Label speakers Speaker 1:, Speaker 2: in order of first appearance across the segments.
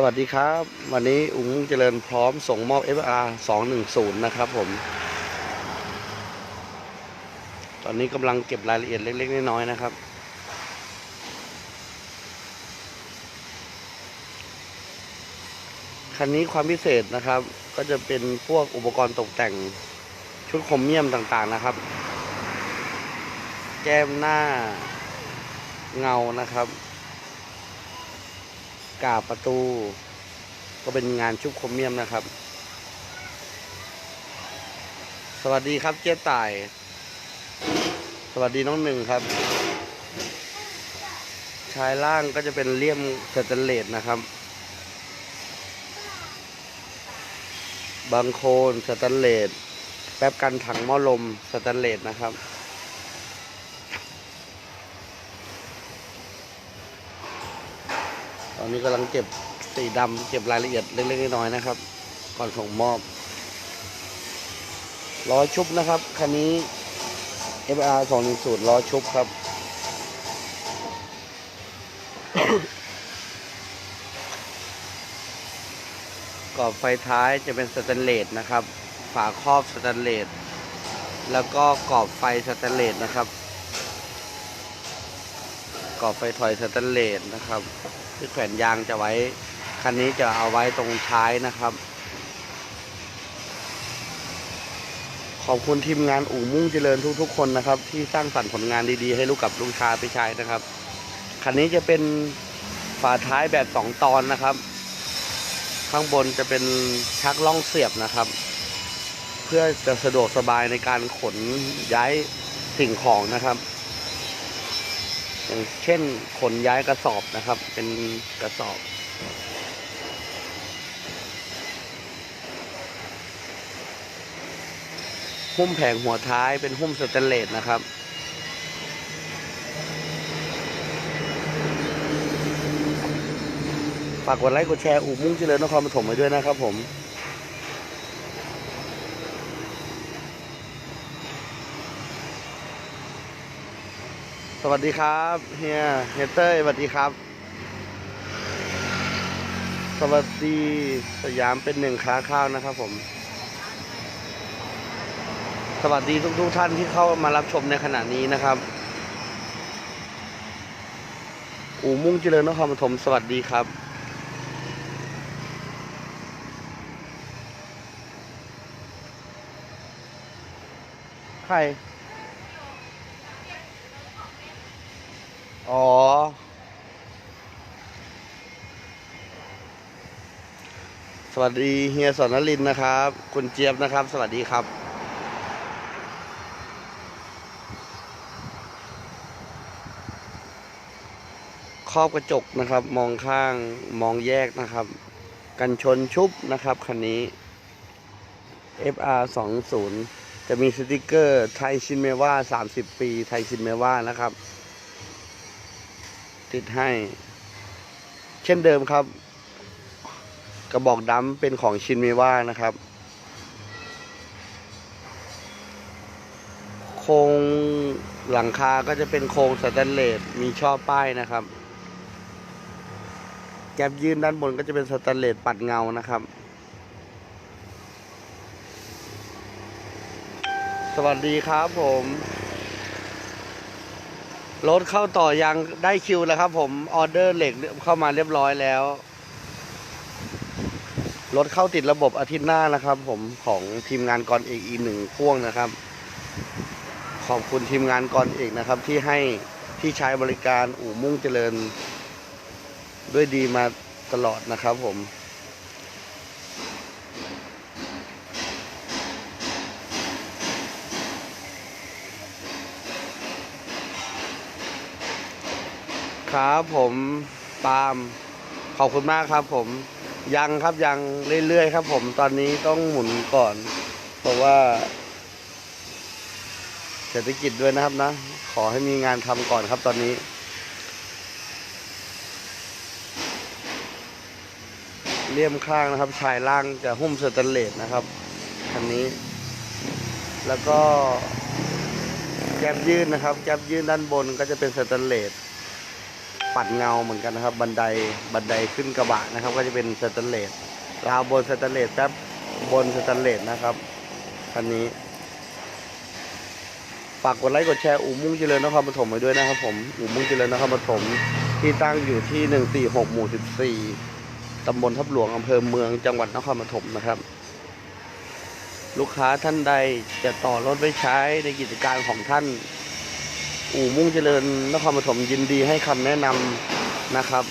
Speaker 1: สวัสดีครับ วันนี้อุ้งเจริญพร้อมส่งมอบ FR 210 นะครับผม ตอนนี้กำลังเก็บรายละเอียดเล็ก ๆ น้อยๆนะครับ คันนี้ความพิเศษนะครับ ก็จะเป็นพวกอุปกรณ์ตกแต่งชุดครเมียมต่างๆนะครับ แก้มหน้าเงานะครับ กาบประตู ก็เป็นงานชุบโครเมียมนะครับ สวัสดีครับเจ๊ต่าย สวัสดีน้องหนึ่งครับ ชายล่างก็จะเป็นเลี่ยมสแตนเลสนะครับ บางโคนสแตนเลสแป๊บกันถังหม้อลมสแตนเลสนะครับ อนนี้กำลังเก็บสีดำเก็บรายละเอียดเล็กๆน้อยๆนะครับ ก่อนส่งมอบล้อชุบนะครับคันนี้ FR 210ล้อชุบครับ กรอบไฟท้ายจะเป็นสแตนเลสนะครับ ฝาครอบสแตนเลสแล้วก็กรอบไฟสแตนเลสนะครับ กรอบไฟถอยสแตนเลสนะครับ ที่แขวนยางจะไว้ คันนี้จะเอาไว้ตรงท้ายนะครับ ขอบคุณทีมงานอู่มุ่งเจริญทุกๆ คนนะครับ ที่สร้างสรรค์ผลงานดีๆ ให้ลูกกับลูกชายไปใช้นะครับ คันนี้จะเป็นฝาท้ายแบบสองตอนนะครับ ข้างบนจะเป็นชักล่องเสียบนะครับ เพื่อจะสะดวกสบายในการขนย้ายสิ่งของนะครับ อย่างเช่นขนย้ายกระสอบนะครับ เป็นกระสอบ หุ้มแผงหัวท้ายเป็นหุ้มสแตนเลสนะครับฝากกดไลค์กดแชร์อู่มุ่งเจริญนครปฐมไว้ด้วยนะครับผม สวัสดีครับเฮียเฮยเต้ยสวัสดีครับ สวัสดีสยามเป็นหนึ่งค้าข้าวนะครับผม สวัสดีทุกๆท่านที่เข้ามารับชมในขณะนี้นะครับ อู่มุ่งเจริญนครปฐมสวัสดีครับใคร อ๋อ สวัสดีเฮียสอนนลินนะครับ คุณเจี๊ยบนะครับ สวัสดีครับ ครอบกระจกนะครับ มองข้างมองแยกนะครับ กันชนชุบนะครับคันนี้ FR 2 0จะมีสติกเกอร์ไทยชินเมว่า 30 ปี ไทยชินเมว่านะครับ ติดให้ เช่นเดิมครับ กระบอกดำเป็นของชินเมว่านะครับ โครงหลังคาก็จะเป็นโครงสแตนเลสมีช่อป้ายนะครับ แก๊บยืนด้านบนก็จะเป็นสแตนเลสปัดเงานะครับ สวัสดีครับผม รถเข้าต่อยังได้คิวแล้วครับ ผมออเดอร์เหล็กเข้ามาเรียบร้อยแล้วรถเข้าติดระบบอาทิตย์หน้านะครับ ผมของทีมงานกรเอกอีหนึ่งพ่วงนะครับ ขอบคุณทีมงานกรเอกนะครับ ที่ให้ที่ใช้บริการอู่มุ่งเจริญ ด้วยดีมาตลอดนะครับผม ครับผมปาล์มขอบคุณมากครับ ผมยังครับยังเรื่อยๆครับ ผมตอนนี้ต้องหมุนก่อน เพราะว่า เศรษฐกิจด้วยนะครับนะ ขอให้มีงานทำก่อนครับตอนนี้ เลี่ยมข้างนะครับ ชายล่างจะหุ้มสแตนเลสนะครับคันนี้ แล้วก็แก๊บยื่นนะครับ แก๊บยื่นด้านบนก็จะเป็นสแตนเลส ปัดเงาเหมือนกันนะครับ บันไดบันไดขึ้นกระบะนะครับ ก็จะเป็นสแตนเลสราวบนสแตนเลสแป๊บบนสแตนเลสนะครับคันนี้ฝากกดไลค์กดแชร์อู่มุ่งเจริญนครปฐมไว้ด้วยนะครับ ผมอู่มุ่งเจริญนครปฐมที่ตั้งอยู่ที่หนึ่งสี่หกหมู่สิบสี่ตำบลทับหลวงอำเภอเมืองจังหวัดนครปฐมนะครับ ลูกค้าท่านใดจะต่อรถไว้ใช้ในกิจการของท่าน อู่มุ่งเจริญนครปฐมยินดีให้คำแนะนำนะครับ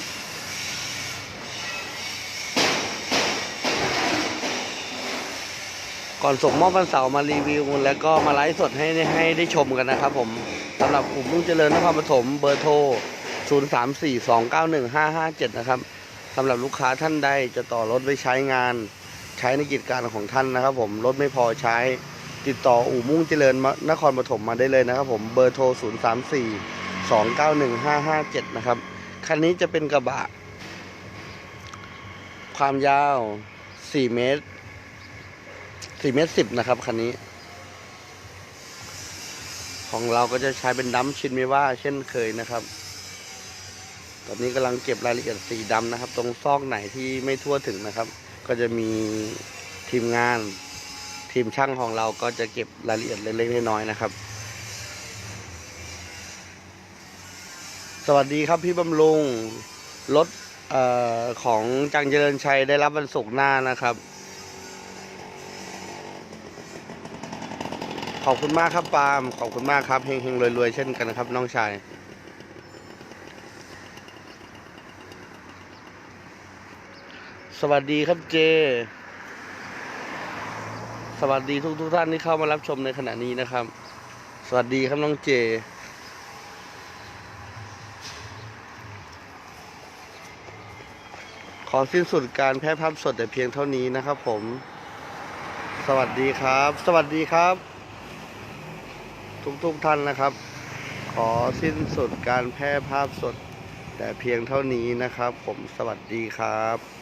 Speaker 1: ก่อนส่งมอบวันเสาร์มารีวิว แล้วก็มาไลฟ์สดให้ให้ได้ชมกันนะครับผมสำหรับอู่มุ่งเจริญนครปฐมเบอร์โทร 0342915557 นะครับสำหรับลูกค้าท่านใดจะต่อรถไว้ใช้งาน ใช้ในกิจการของท่านนะครับผมรถไม่พอใช้ ติดต่ออู่มุ่งเจริญนครปฐมมาได้เลยนะครับ ผมเบอร์โทร 0 3 4 2 9 1 5 5 7 นะครับ คันนี้จะเป็นกระบะ ความยาว 4 เมตร 4 เมตร 10 นะครับ คันนี้ ของเราก็จะใช้เป็นดัมชินเมว่า เช่นเคยนะครับ ตอนนี้กำลังเก็บรายละเอียดสีดำนะครับ ตรงซอกไหนที่ไม่ทั่วถึงนะครับ ก็จะมีทีมงาน ทีมช่างของเราก็จะเก็บรายละเอียดเล็กๆน้อยๆนะครับ สวัสดีครับพี่บำรุงรถออของจังเจริญชัยได้รับวันศุกร์หน้านะครับ ขอบคุณมากครับปาล์มขอบคุณมากครับเฮงๆรวยๆเช่นกันนะครับ น้องชายสวัสดีครับเจ สวัสดีทุกทุกๆท่านที่เข้ามารับชมในขณะนี้นะครับ สวัสดีครับน้องเจ ขอสิ้นสุดการแพร่ภาพสดแต่เพียงเท่านี้นะครับผม สวัสดีครับ สวัสดีครับ ทุกทุกๆท่านนะครับ ขอสิ้นสุดการแพร่ภาพสดแต่เพียงเท่านี้นะครับ ผมสวัสดีครับ